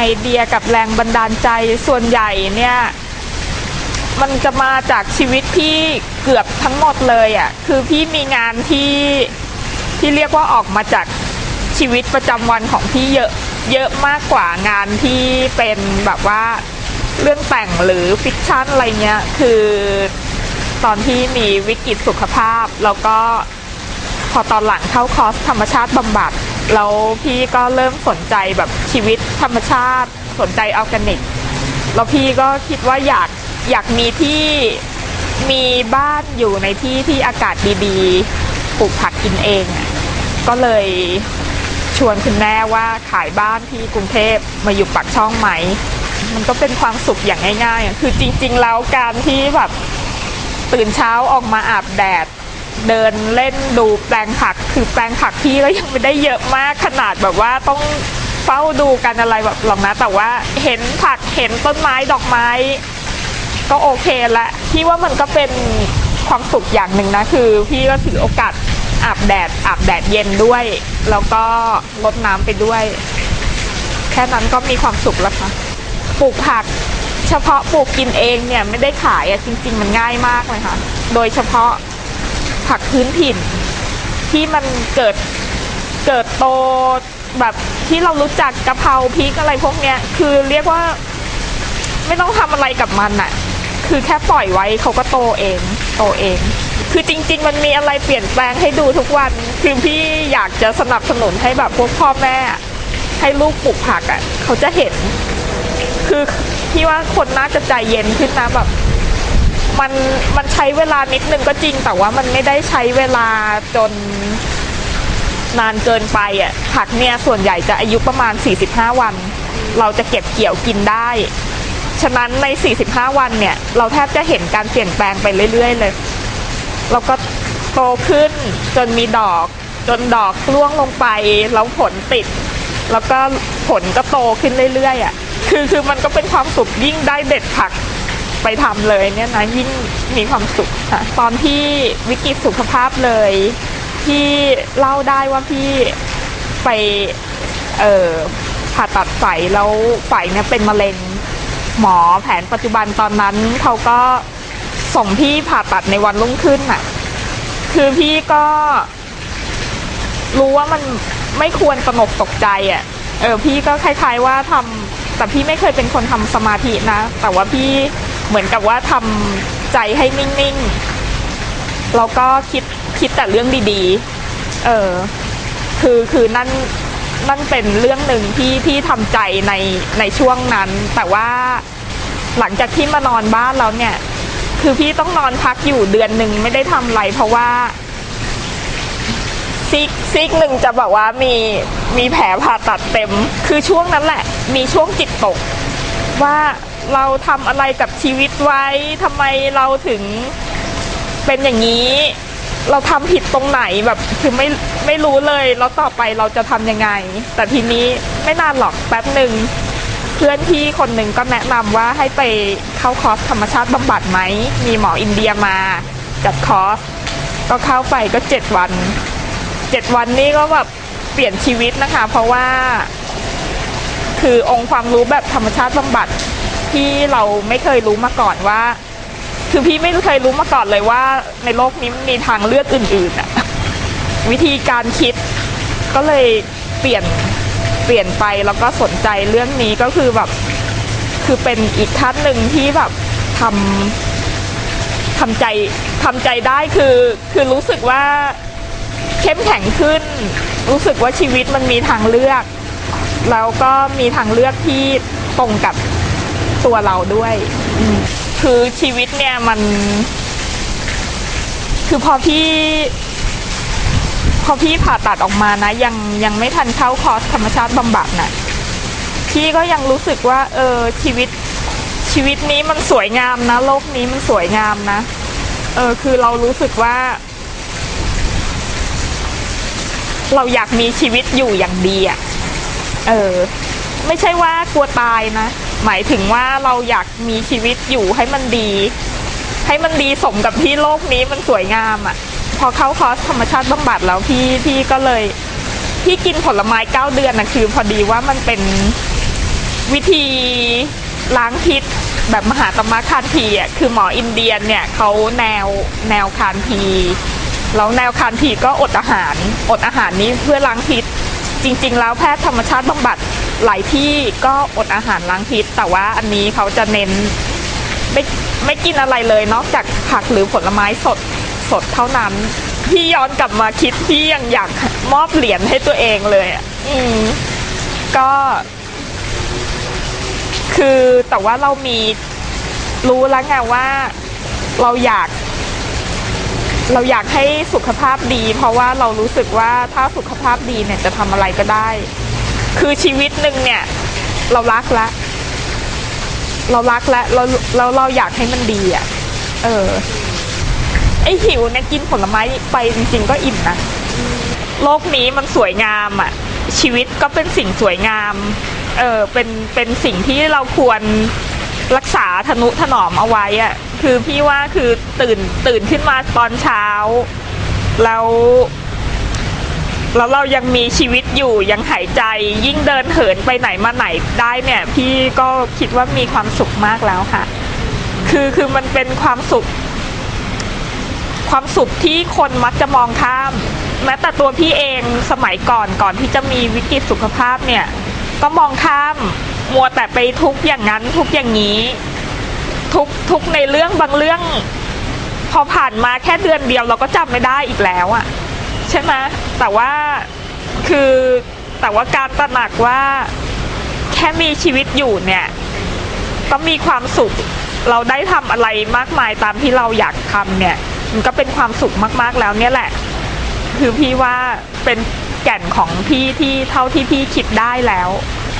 ไอเดียกับแรงบันดาลใจส่วนใหญ่เนี่ย มันจะมาจากชีวิตพี่เกือบทั้งหมดเลยอะ่ะคือพี่มีงานที่ที่เรียกว่าออกมาจากชีวิตประจำวันของพี่เยอะเยอะมากกว่างานที่เป็นแบบว่าเรื่องแต่งหรือฟิกชันอะไรเงี้ย คือตอนที่มีวิกฤตสุขภาพ แล้วก็พอตอนหลังเข้าคอร์สธรรมชาติบำบัด แล้วพี่ก็เริ่มสนใจแบบชีวิตธรรมชาติสนใจออร์แกนิก แล้วพี่ก็คิดว่าอยากอยากมีที่มีบ้านอยู่ในที่ที่อากาศดีๆ ปลูกผักกินเอง ก็เลยชวนคุณแม่ว่าขายบ้านที่กรุงเทพมาอยู่ปักช่องไหม มันก็เป็นความสุขอย่างง่ายๆ คือจริงๆแล้วการที่แบบตื่นเช้าออกมาอาบแดด เดินเล่นดูแปลงผักคือแปลงผักพี่ก็ยังไม่ได้เยอะมากขนาดแบบว่าต้องเฝ้าดูกันอะไรแบบหรอกนะ แต่ว่าเห็นผักเห็นต้นไม้ดอกไม้ ก็โอเคละพี่ว่ามันก็เป็นความสุขอย่างหนึ่งนะ คือพี่ก็ถือโอกาสอาบแดดอาบแดดเย็นด้วย แล้วก็ลดน้ำไปด้วย แค่นั้นก็มีความสุขแล้วค่ะปลูกผักเฉพาะปลูกกินเองเนี่ยไม่ได้ขายอะจริง ๆ มันง่ายมากเลยค่ะ โดยเฉพาะ ผักพื้นถิ่น ที่มันเกิดเกิดโตแบบที่เรารู้จักกะเพราพริกอะไรพวกเนี้ย คือเรียกว่าไม่ต้องทำอะไรกับมันอะคือแค่ปล่อยไว้เขาก็โตเอง โตเอง คือจริง ๆ มันมีอะไรเปลี่ยนแปลงให้ดูทุกวัน คือพี่อยากจะสนับสนุนให้แบบพวกพ่อแม่ ให้ลูกปลูกผักอะ เขาจะเห็น คือพี่ว่าคนน่าจะใจเย็นขึ้นนะแบบ มันมันใช้เวลานิดนึงก็จริง แต่ว่ามันไม่ได้ใช้เวลาจนนานเกินไปอะผักเนี่ยส่วนใหญ่จะอายุประมาณ 45 วัน เราจะเก็บเกี่ยวกินได้ ฉะนั้นใน 45 วันเนี่ย เราแทบจะเห็นการเปลี่ยนแปลงไปเรื่อย ๆ เลย เราก็โตขึ้นจนมีดอก จนดอกร่วงลงไป แล้วผลติด แล้วก็ผลก็โตขึ้นเรื่อยๆอะคือคือมันก็เป็นความสุขยิ่งได้เด็ดผัก ไปทำเลยเนี่ยนะยิ่งมีความสุขค่ะตอนที่วิกฤตสุขภาพเลยที่เล่าได้ว่าพี่ไปเอ่อผ่าตัดไฝแล้วไฝเนี่ยเป็นมะเร็งหมอแผนปัจจุบันตอนนั้นเขาก็ส่งพี่ผ่าตัดในวันรุ่งขึ้นน่ะ คือพี่ก็รู้ว่ามันไม่ควรตนกตกใจอะ เออ พี่ก็คล้ายๆว่าทำแต่พี่ไม่เคยเป็นคนทำสมาธินะ แต่ว่าพี่ เหมือนกับว่าทำใจให้นิ่งๆแล้วก็คิดคิดแต่เรื่องดีๆ เออคือคือนั่นนั่นเป็นเรื่องหนึ่งที่ที่ทำใจในในช่วงนั้น แต่ว่าหลังจากที่มานอนบ้านแล้วเนี่ย คือพี่ต้องนอนพักอยู่เดือนหนึ่งไม่ได้ทำอะไร เพราะว่าซีกซีกหนึ่งจะบอกว่ามีมีแผลผ่าตัดเต็ม คือช่วงนั้นแหละ มีช่วงจิตตกว่า เราทำอะไรกับชีวิตไว้ทำไมเราถึงเป็นอย่างนี้ เราทำผิดตรงไหนแบบคือไม่ไม่รู้เลยแล้วต่อไปเราจะทำยังไง แต่ทีนี้ไม่นานหรอกแป๊บหนึ่งเพื่อนพี่คนหนึ่งก็แนะนำว่าให้ไปเข้าคอร์สธรรมชาติบำบัดไหม มีหมออินเดียมาจัดคอร์สก็เข้าไปก็เจ็ดวันเจ็ดวันนี้ก็แบบเปลี่ยนชีวิตนะคะ เพราะว่า คือองค์ความรู้แบบธรรมชาติบำบัด ที่เราไม่เคยรู้มาก่อนว่า คือพี่ไม่เคยรู้มาก่อนเลยว่า ในโลกนี้มีทางเลือกอื่นๆอะวิธีการคิดก็เลยเปลี่ยนเปลี่ยนไปแล้วก็สนใจเรื่องนี้ก็คือแบบ คือเป็นอีกท่านหนึ่งที่แบบทำทำใจทำใจได้คือคือรู้สึกว่าเข้มแข็งขึ้น รู้สึกว่าชีวิตมันมีทางเลือก แล้วก็มีทางเลือกที่ตรงกับ ตัวเราด้วยอืมคือชีวิตเนี่ยมัน คือพอพี่ พอพี่ผ่าตัดออกมานะ ยังยังไม่ทันเข้าคอร์สธรรมชาติบำบัดนะพี่ก็ยังรู้สึกว่า เออชีวิตชีวิตนี้มันสวยงามนะ โลกนี้มันสวยงามนะ เออ คือเรารู้สึกว่า เราอยากมีชีวิตอยู่อย่างดีอะ่ะ เออ ไม่ใช่ว่ากลัวตายนะ หมายถึงว่าเราอยากมีชีวิตอยู่ให้มันดี ให้มันดีสมกับที่โลกนี้มันสวยงามอะ่ะ พอเข้าคอร์สธรรมชาติบำบัดแล้วพี่พี่ก็เลยพี่กินผลไม้เก้าเดือนนะคือ พอดีว่ามันเป็นวิธีล้างพิษแบบมหาตมะคานทีอะคือหมออินเดียนเนี่ยเขาแนวแนวคานทีแล้วแนวคานทีก็อดอาหาร อดอาหารนี้เพื่อล้างพิษ จริง ๆ แล้วแพทย์ธรรมชาติบำบัด หลายที่ก็อดอาหารล้างพิษ แต่ว่าอันนี้เขาจะเน้นไม่ไม่กินอะไรเลยนอกจากผักหรือผลไม้สดสดเท่านั้น พี่ย้อนกลับมาคิดพี่ยังอยากมอบเหรียญให้ตัวเองเลยอะอืมก็ คือแต่ว่าเรามีรู้แล้วไงว่าเราอยาก เราอยากให้สุขภาพดี เพราะว่าเรารู้สึกว่าถ้าสุขภาพดีเนี่ยจะทำอะไรก็ได้ คือชีวิตหนึ่งเนี่ย เรารักละ เรารักและเราเราเราอยากให้มันดีอะ เออ ไอหิวเนี่ยกินผลไม้ไปจริงๆก็อิ่มนะโลกนี้มันสวยงามอะ ชีวิตก็เป็นสิ่งสวยงาม เออเป็นเป็นสิ่งที่เราควรรักษาทนุถนอมเอาไว้อะ คือพี่ว่าคือตื่นตื่นขึ้นมาตอนเช้า แล้ว แล้วเรายังมีชีวิตอยู่ยังหายใจ ยิ่งเดินเหินไปไหนมาไหนได้เนี่ย พี่ก็คิดว่ามีความสุขมากแล้วค่ะ คือคือมันเป็นความสุข ความสุขที่คนมักจะมองข้ามแม้แต่ตัวพี่เองสมัยก่อนก่อนที่จะมีวิกฤตสุขภาพเนี่ย ก็มองข้ามมัวแต่ไปทุกอย่างนั้นทุกอย่างนี้ ทุกทุกในเรื่องบางเรื่อง พอผ่านมาแค่เดือนเดียวเราก็จำไม่ได้อีกแล้วอะ ใช่ไหมแต่ว่าคือแต่ว่าการตระหนักว่าแค่มีชีวิตอยู่เนี่ย ก็มีความสุขเราได้ทำอะไรมากมายตามที่เราอยากทำเนี่ย มันก็เป็นความสุขมากๆแล้วเนี่ยแหละ คือพี่ว่าเป็นแก่นของพี่ที่เท่าที่พี่คิดได้แล้ว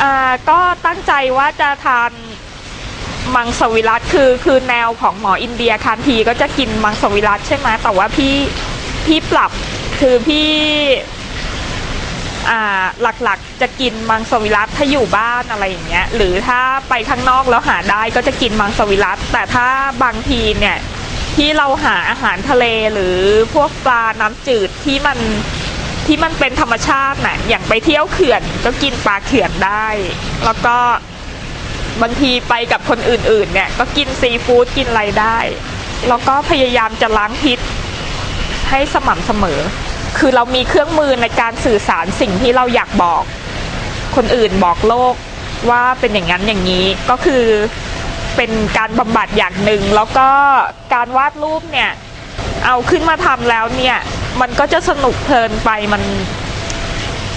อ่าก็ตั้งใจว่าจะทานมังสวิรัตคือคือแนวของหมออินเดียคานทีก็จะกินมังสวิรัตใช่ไหมแต่ว่าพี่พี่ปรับ คือพี่อ่าหลักๆจะกินมังสวิรัตถ้าอยู่บ้านอะไรอย่างเงี้ย หรือถ้าไปข้างนอกแล้วหาได้ก็จะกินมังสวิรัตแต่ถ้าบางทีเนี่ยที่เราหาอาหารทะเลหรือพวกปลาน้ำจืดที่มันที่มันเป็นธรรมชาติน่ะอย่างไปเที่ยวเขื่อนก็กินปลาเขื่อนได้ แล้วก็บางทีไปกับคนอื่นๆ เนี่ย ก็กินซีฟู้ดกินอะไรได้ แล้วก็พยายามจะล้างพิษให้สม่ำเสมอ คือเรามีเครื่องมือในการสื่อสารสิ่งที่เราอยากบอก คนอื่นบอกโลกว่าเป็นอย่างนั้นอย่างนี้ก็คือเป็นการบำบัดอย่างหนึ่ง แล้วก็การวาดรูปเนี่ยเอาขึ้นมาทำแล้วเนี่ย มันก็จะสนุกเพลินไปมัน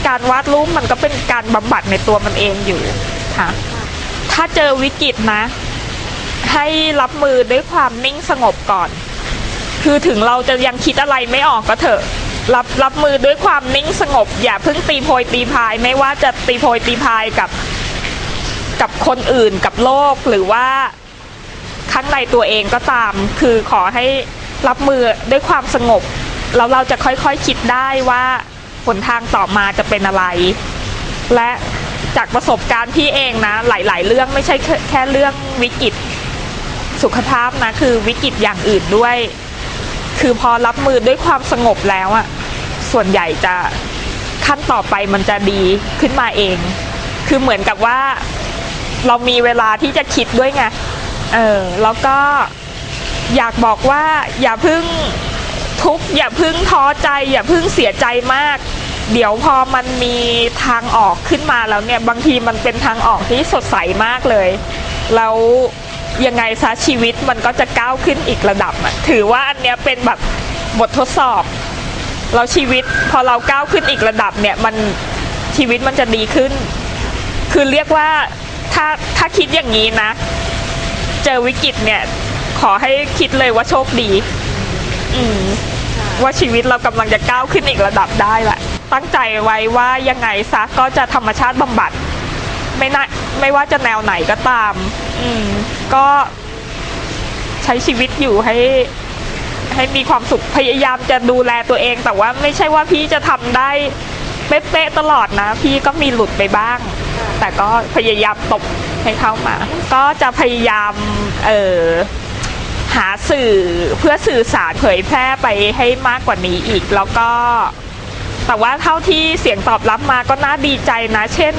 การวาดรูปมันก็เป็นการบำบัดในตัวมันเองอยู่ค่ะถ้าเจอวิกฤตนะ ให้รับมือด้วยความนิ่งสงบก่อน คือถึงเราจะยังคิดอะไรไม่ออกก็เถอะ รับรับมือด้วยความนิ่งสงบ อย่าเพิ่งตีโพยตีพาย ไม่ว่าจะตีโพยตีพายกับกับคนอื่นกับโลกหรือว่าข้างในตัวเองก็ตาม คือขอให้รับมือด้วยความสงบแล้วเราจะค่อยๆคคิดได้ว่าหนทางต่อมาจะเป็นอะไร และจากประสบการณ์พี่เองนะ หลาย ๆ เรื่องไม่ใชแ่แค่เรื่องวิกฤตสุขภาพนะ คือวิกฤตอย่างอื่นด้วย คือพอรับมือด้วยความสงบแล้วอะ ส่วนใหญ่จะขั้นต่อไปมันจะดีขึ้นมาเอง คือเหมือนกับว่าเรามีเวลาที่จะคิดด้วยไง เออ แล้วก็อยากบอกว่าอย่าพึ่งทุกข์อย่าพึ่งท้อใจ อย่าพึ่งเสียใจมาก เดี๋ยวพอมันมีทางออกขึ้นมาแล้วเนี่ย บางทีมันเป็นทางออกที่สดใสมากเลย แล้วยังไงซะชีวิตมันก็จะก้าวขึ้นอีกระดับอะถือว่าอันเนี้ยเป็นแบบบททดสอบ เราชีวิตพอเราก้าวขึ้นอีกระดับเนี่ยมันชีวิตมันจะดีขึ้น คือเรียกว่าถ้าถ้าคิดอย่างนี้นะ เจอวิกฤตเนี่ย ขอให้คิดเลยว่าโชคดี อืมว่าชีวิตเรากำลังจะก้าวขึ้นอีกระดับได้แหละตั้งใจไว้ว่ายังไงซะก็จะธรรมชาติบำบัด ไม่น่าไม่ว่าจะแนวไหนก็ตาม อืม ก็ใช้ชีวิตอยู่ให้ ให้มีความสุขพยายามจะดูแลตัวเอง แต่ว่าไม่ใช่ว่าพี่จะทำได้เป๊ะๆตลอดนะ พี่ก็มีหลุดไปบ้าง แต่ก็พยายามตบให้เข้ามา ก็จะพยายามเออหาสื่อเพื่อสื่อสารเผยแพร่ไปให้มากกว่านี้อีก แล้วก็ แต่ว่าเท่าที่เสียงตอบรับมาก็น่าดีใจนะ เช่น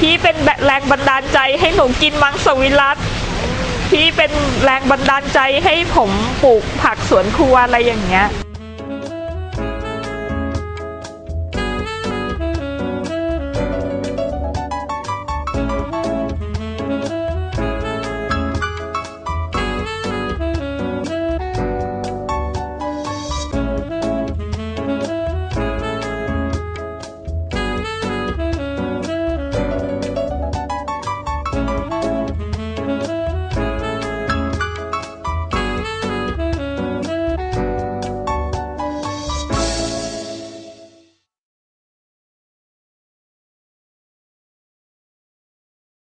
พี่เป็นแรงบันดาลใจให้หนูกินมังสวิรัต พี่เป็นแรงบันดาลใจให้ผมปลูกผักสวนครัวอะไรอย่างเงี้ย